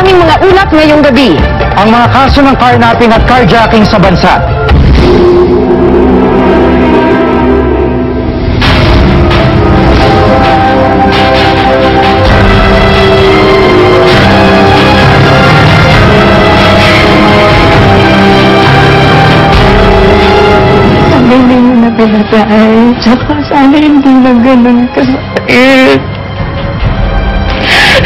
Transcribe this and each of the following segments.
aming mga ulat ngayong gabi. Ang mga kaso ng carnapping at carjacking sa bansa. Hindi mo na pinatay. Tsaka sana hindi na ganun kasakit.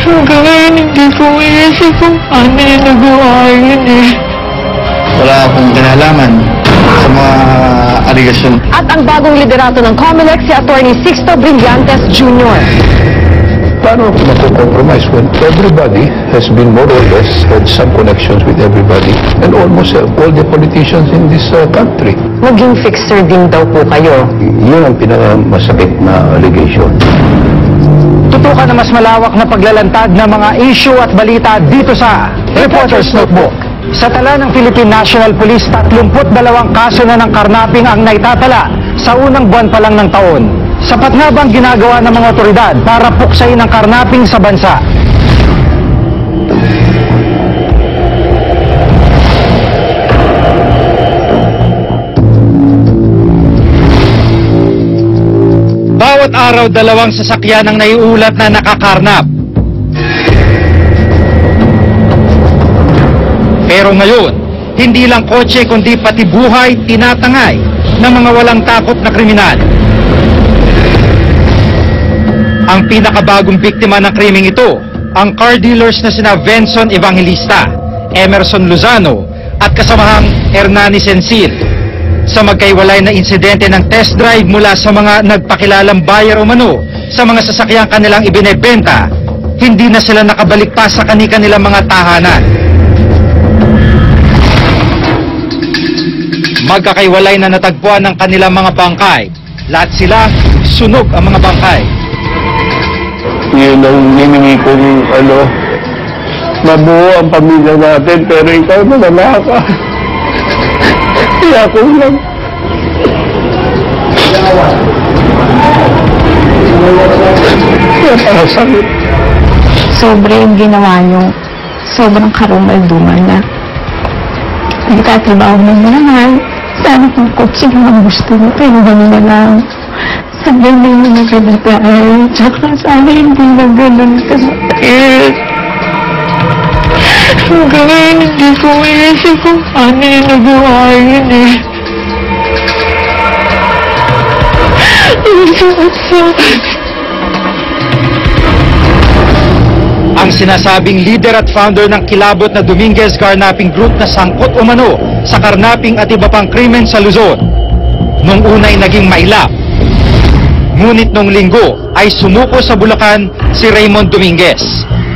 Hanggang ngayon hindi ko iisip kung paano yung nagawa yun eh. Wala akong kinalaman sa mga aligasyon. At ang bagong liderato ng COMELEC si Attorney Sixto Brillantes Jr. Paano ako mako-compromise when everybody has been more or less had some connections with everybody and almost all the politicians in this uh, country? Maging fixer din daw po kayo. Y- Yun ang pinakamasakit na allegation. Tutukan na mas malawak na paglalantad ng mga issue at balita dito sa Reporter's Notebook. Sa tala ng Philippine National Police, 32 kaso na ng karnaping ang naitatala sa unang buwan pa lang ng taon. Sapat nga bang ginagawa ng mga otoridad para puksain ang karnaping sa bansa? Araw dalawang sasakyan ang naiulat na nakakarnap. Pero ngayon, hindi lang kotse kundi pati buhay tinatangay ng mga walang takot na kriminal. Ang pinakabagong biktima ng krimeng ito, ang car dealers na sina Venson Evangelista, Emerson Lozano at kasamahang Hernani Sensil. Sa magkaiwalay na insidente ng test drive mula sa mga nagpakilalang buyer o mano sa mga sasakyang kanilang ibinebenta, hindi na sila nakabalik pa sa kani-kanilang mga tahanan. Magkakaiwalay na natagpuan ng kanilang mga bangkay. Lahat sila, sunog ang mga bangkay. Yun ang hiningi kong ano, mabuo ang pamilya natin pero ikaw na wala ka. Kaya ako lang. Napakasakit. Sobra yung ginawa niyo. Sobrang karumal-dumal na. Nagtatrabaho na naman. Sana kung kotse naman gusto mo, pero gano'n na lang. Hindi mo na pinatay. Tsaka sana hindi na ganun kasakit. Hanggang ngayon hindi ko iisip kung paano yung nagawa yun eh. Ang Ang sinasabing leader at founder ng kilabot na Dominguez Carnapping Group na sangkot umano sa karnapping at iba pang krimen sa Luzon. Nung unay naging mailap. Ngunit nung linggo ay sumuko sa Bulacan si Raymond Dominguez.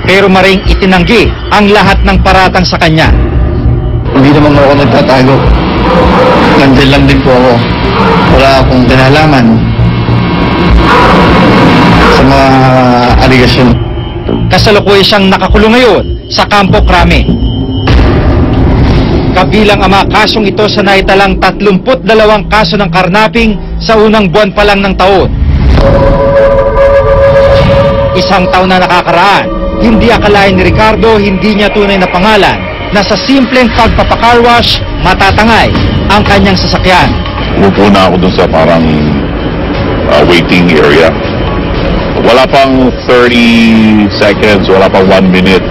Pero maring itinanggi ang lahat ng paratang sa kanya. Hindi naman ako nagtatago. Nandyan lang din po ako. Wala akong kinalaman sa mga aligasyon. Kasalukuyan siyang nakakulong ngayon sa Campo Crame. Kabilang ang mga kasong ito sa naitalang 32 kaso ng karnapping sa unang buwan pa lang ng taon. Isang taon na nakakaraan, hindi akalain ni Ricardo hindi niya tunay na pangalan na sa simpleng pagpapakarwash matatangay ang kanyang sasakyan. Umupo na ako dun sa parang uh, waiting area. Wala pang 30 seconds, wala pang 1 minute.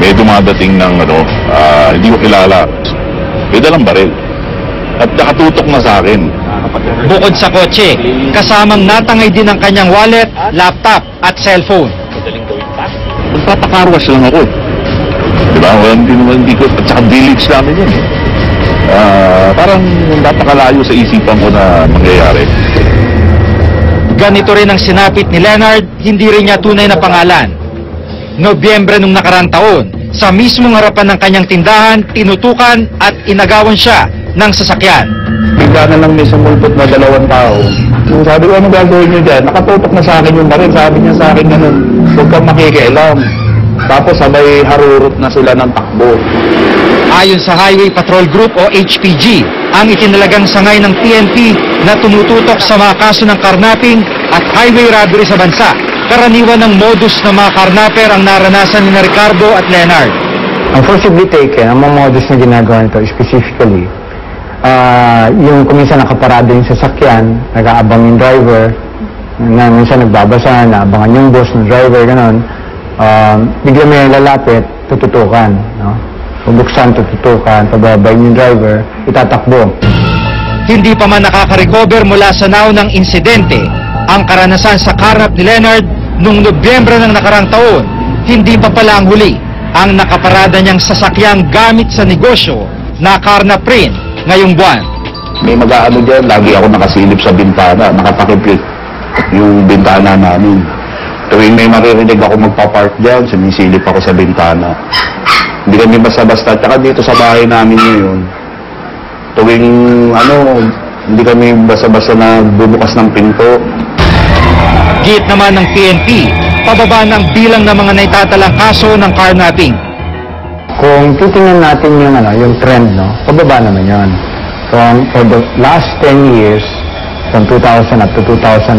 May dumadating ng ano, ah, hindi ko kilala. May dalang baril. At nakatutok na sa akin. Bukod sa kotse, kasamang natangay din ang kanyang wallet, laptop at cellphone. Magpapakarwas lang ako eh. Di ba? Well, hindi naman, hindi ko, at saka village namin yun eh. Ah, parang napakalayo sa isipan ko na mangyayari. Ganito rin ang sinapit ni Leonard, hindi rin niya tunay na pangalan. Nobyembre nung nakarang taon, sa mismong harapan ng kanyang tindahan, tinutukan at inagawan siya ng sasakyan. Bigla na lang may sumulpot na dalawang tao. Nung sabi ko, ano gagawin niyo dyan? Nakatutok na sa akin yung baril. Sabi niya sa akin ganun, huwag kang makikialam. Tapos sabay harurot na sila ng takbo. Ayon sa Highway Patrol Group o HPG, ang itinalagang sangay ng PNP na tumututok sa mga kaso ng karnapping at highway robbery sa bansa karaniwan ng modus ng mga karnaper ang naranasan ni Ricardo at Leonard. Ang forcibly taken, ang mga modus na ginagawa nito specifically, ah yung kuminsan nakaparado yung sasakyan, nag-aabang yung driver, na minsan nagbabasa, naabangan yung boss ng driver, ganon. Um, bigla may lalapit, tututukan, no? Bubuksan, tututukan, pababayin yung driver, itatakbo. Hindi pa man nakaka-recover mula sa naw ng insidente ang karanasan sa karnap ni Leonard noong Nobyembre ng nakarang taon. Hindi pa pala ang huli ang nakaparada niyang sasakyang gamit sa negosyo na karnap rin ngayong buwan. May mag-aano dyan, lagi ako nakasilip sa bintana, nakatakip yung bintana namin. Tuwing may maririnig ako magpa-park dyan, sumisilip ako sa bintana. Hindi kami basta-basta, tsaka dito sa bahay namin ngayon, tuwing ano, hindi kami basta-basta na bubukas ng pinto. Git naman ng PNP, pababa ng bilang ng mga naitatalang kaso ng carnapping. Kung titingnan natin yung ano, yung trend, no, pababa naman yun. From, for the last 10 years, from 2000 up to 2009,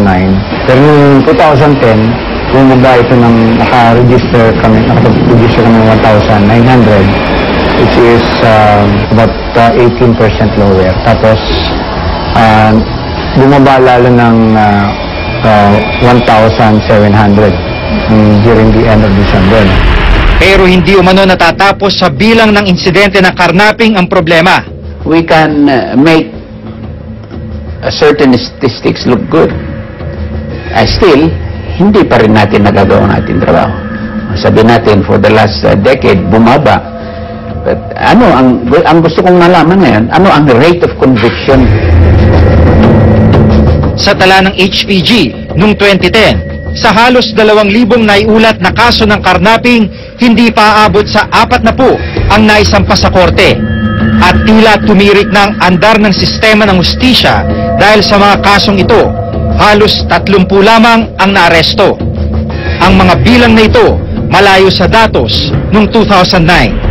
pero noong 2010, bumaba ito ng naka-register kami, naka-register kami ng 1,900, which is um, about uh, 18% lower. Tapos, uh, bumaba lalo ng uh, uh, 1,700 mm, during the end of December. Pero hindi umano natatapos sa bilang ng insidente ng carnapping ang problema. we can uh, make uh, certain statistics look good. Uh, still, hindi pa rin natin nagagawa natin trabaho. Sabi natin, for the last uh, decade, bumaba. But ano, ang, ang gusto kong malaman ngayon, ano ang rate of conviction Sa tala ng HPG noong 2010, sa halos 2,000 naiulat na kaso ng carnapping, hindi pa aabot sa apat na po ang naisampa sa korte. At tila tumirik ng andar ng sistema ng hustisya dahil sa mga kasong ito, halos 30 lamang ang naaresto. Ang mga bilang na ito malayo sa datos noong 2009.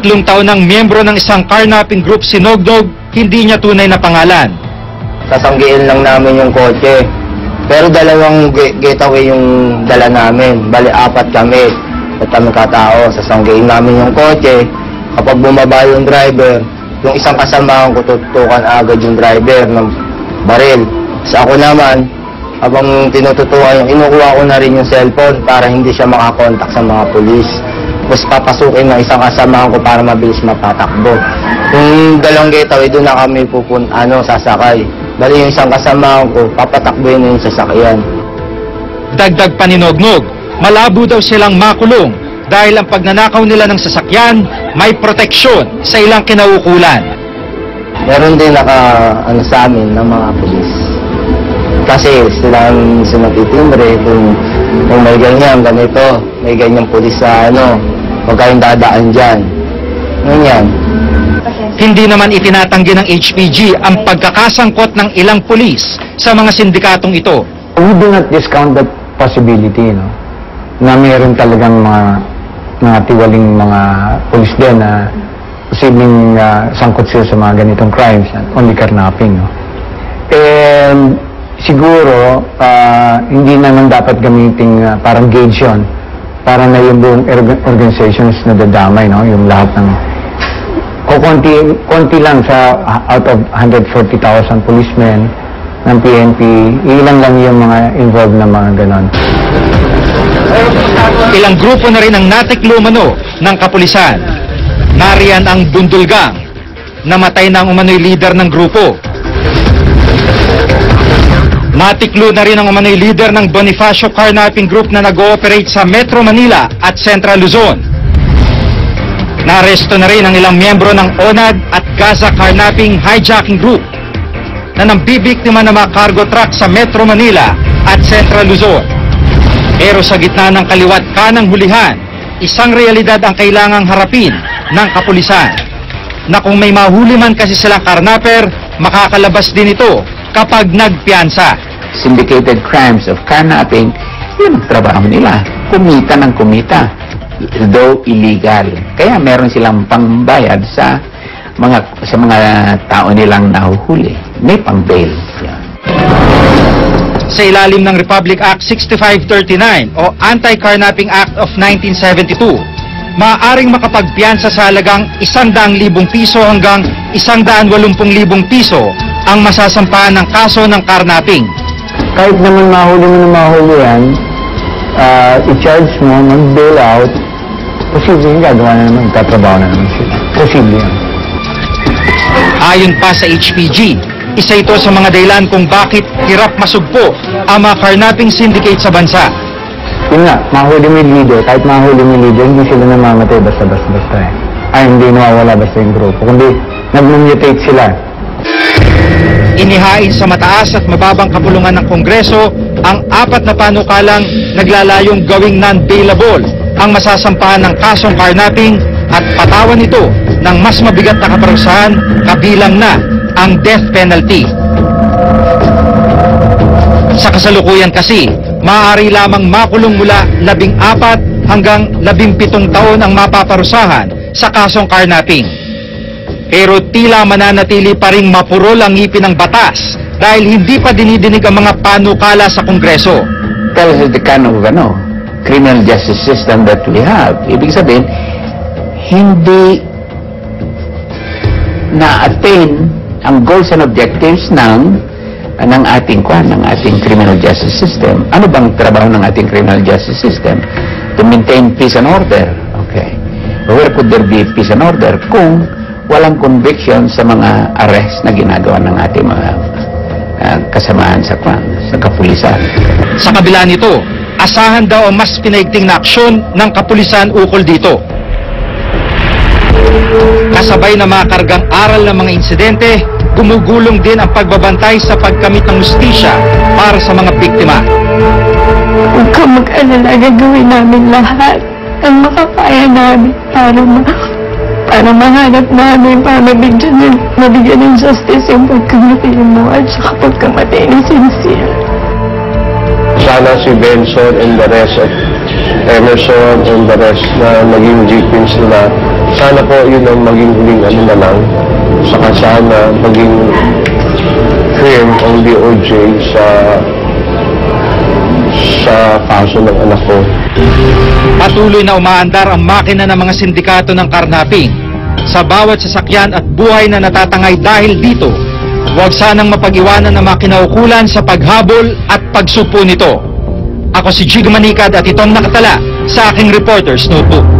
Tatlong taon ng miyembro ng isang carnapping group si Nognog, hindi niya tunay na pangalan. sasanggiin lang namin yung kotse. Pero dalawang getaway yung dala namin. Bali, apat kami. At kami katao, sasanggiin namin yung kotse. Kapag bumaba yung driver, yung isang kasamahan ko tututukan agad yung driver ng baril. Sa ako naman, habang tinututukan yung inukuha ko na rin yung cellphone para hindi siya makakontak sa mga pulis. Tapos papasukin ng isang kasamahan ko para mabilis mapatakbo. Yung dalawang getaway, doon na kami pupun, ano, sasakay. Bali yung isang kasamahan ko, papatakbuhin na yung sasakyan. Dagdag pa ni Nognog, malabo daw silang makulong dahil ang pagnanakaw nila ng sasakyan may proteksyon sa ilang kinaukulan. Meron din naka, ano sa amin, ng mga pulis. Kasi sila ang sinatitimbre kung, kung may ganyan, ganito, may ganyang pulis sa ano, huwag kayong dadaan dyan. Ganyan. Hindi naman itinatanggi ng HPG ang pagkakasangkot ng ilang pulis sa mga sindikatong ito. we do not discount that possibility, no? Na meron talagang mga mga tiwaling mga pulis din na posibleng ah, sangkot sila sa mga ganitong crimes, only carnapping, no? And siguro, ah, hindi naman dapat gamitin ah, parang gauge yun. Para na yung buong org- organization is nadadamay, no? Yung lahat ng o konti, konti lang sa out of 140,000 policemen ng PNP, ilan lang yung mga involved na mga ganon. Ilang grupo na rin ang natiklumano ng kapulisan. Nariyan ang Bundulgang, namatay na umano'y leader ng grupo. Natiklo na rin ang umano'y leader ng Bonifacio Carnapping Group na nag-ooperate sa Metro Manila at Central Luzon. Naresto na rin ang ilang miyembro ng ONAD at Gaza Carnapping Hijacking Group na nambibiktima ng mga cargo truck sa Metro Manila at Central Luzon. Pero sa gitna ng kaliwat kanang hulihan, isang realidad ang kailangang harapin ng kapulisan. Na kung may mahuli man kasi silang karnaper, makakalabas din ito kapag nagpiansa. Syndicated crimes of carnapping, yun ang trabaho nila. Kumita ng kumita. Though illegal. Kaya meron silang pangbayad sa mga sa mga tao nilang nahuhuli. May pang-bail. Yan. Sa ilalim ng Republic Act 6539 o Anti-Carnapping Act of 1972, maaaring makapagpiyansa sa halagang 100,000 piso hanggang 180,000 piso ang masasampahan ng kaso ng carnapping. Kahit naman mahuli mo na mahuli yan, ah, i-charge mo, mag-bail out, posible yung gagawa na naman, tatrabaho na naman sila. Posible yan. Ayon pa sa HPG, isa ito sa mga dahilan kung bakit hirap masugpo ang mga carnapping syndicate sa bansa. Yun nga, mahuli mo yung leader, kahit mahuli mo yung leader, hindi sila namamatay basta-basta-basta eh. Ay, hindi nawawala basta yung grupo, kundi nag-mutate sila. Inihain sa mataas at mababang kapulungan ng Kongreso ang apat na panukalang naglalayong gawing non-bailable ang masasampahan ng kasong carnapping at patawan ito ng mas mabigat na kaparusahan kabilang na ang death penalty. Sa kasalukuyan kasi, maaari lamang makulong mula labing apat hanggang labing pitong taon ang mapaparusahan sa kasong carnapping. Pero tila mananatili pa ring mapurol ang ngipin ng batas dahil hindi pa dinidinig ang mga panukala sa Kongreso. tells us the kind of ano, criminal justice system that we have. Ibig sabihin, hindi na-attain ang goals and objectives ng ng ating kwan, ng ating criminal justice system. Ano bang trabaho ng ating criminal justice system? To maintain peace and order. Okay. Where could there be peace and order kung walang conviction sa mga arrest na ginagawa ng ating mga ah, kasamaan sa sa kapulisan? Sa kabila nito, asahan daw ang mas pinaigting na aksyon ng kapulisan ukol dito. Kasabay na mga kargang aral ng mga insidente, gumugulong din ang pagbabantay sa pagkamit ng justisya para sa mga biktima. Huwag kang mag-alala, gagawin namin lahat ang makakaya namin para ma para mahanap namin, para mabigyan ng, mabigyan ng justice yung pagkamatay mo at saka pagkamatay ni Cynthia. Sana si Benson and the rest of Emerson and the rest na naging victims nila, sana po yun ang maging huling ano na lang. Saka sana maging firm ang DOJ sa sa kaso ng anak ko. Patuloy na umaandar ang makina ng mga sindikato ng karnaping. Sa bawat sasakyan at buhay na natatangay dahil dito, huwag sanang mapag-iwanan ng mga kinaukulan sa paghabol at pagsupo nito. Ako si Jig Manikad at itong nakatala sa aking reporter's notebook.